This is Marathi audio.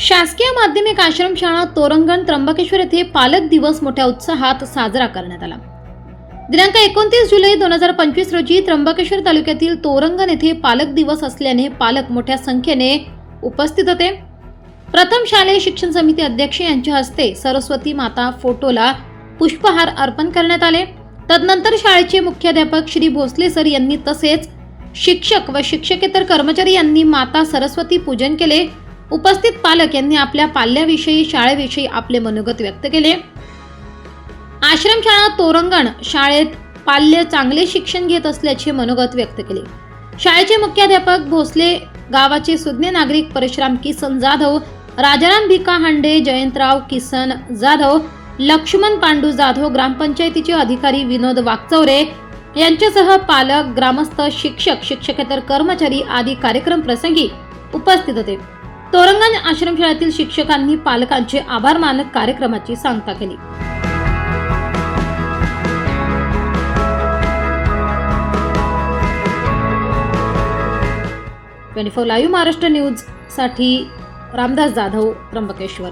शासकीय माध्यमिक आश्रमशाळा तोरंगण त्र्यंबकेश्वर येथे पालक दिवस मोठ्या उत्साहात साजरा करण्यात आला. दिनांक एकोणतीस जुलै दोन हजार पंचवीस रोजी त्र्यंबकेश्वर तालुक्यातील तोरंगण येथे पालक दिवस असल्याने पालक मोठ्या संख्येने उपस्थित होते. प्रथम शालेय शिक्षण समिती अध्यक्ष यांच्या हस्ते सरस्वती माता फोटोला पुष्पहार अर्पण करण्यात आले. तदनंतर शाळेचे मुख्याध्यापक श्री भोसले सर यांनी तसेच शिक्षक व शिक्षकेतर कर्मचारी यांनी माता सरस्वती पूजन केले. उपस्थित पालक यांनी आपल्या पाल्याविषयी शाळेविषयी आपले मनोगत व्यक्त केले. आश्रमशाळा तोरंगण शाळेत पाल्य चांगले शिक्षण घेत असल्याचे मनोगत व्यक्त केले. शाळेचे मुख्याध्यापक भोसले गावाचे सुज्ञ नागरिक परशुराम किसन जाधव राजाराम भिका हांडे जयंतराव किसन जाधव लक्ष्मण पांडू जाधव ग्रामपंचायतीचे अधिकारी विनोद वागचौरे यांच्यासह पालक ग्रामस्थ शिक्षक शिक्षकेतर कर्मचारी आदी कार्यक्रम प्रसंगी उपस्थित होते. तोरंगण आश्रमशाळेतील शिक्षकांनी पालकांचे आभार मानत कार्यक्रमाची सांगता केली. ट्वेंटी फोर लाईव्ह महाराष्ट्र न्यूजसाठी रामदास जाधव त्र्यंबकेश्वर.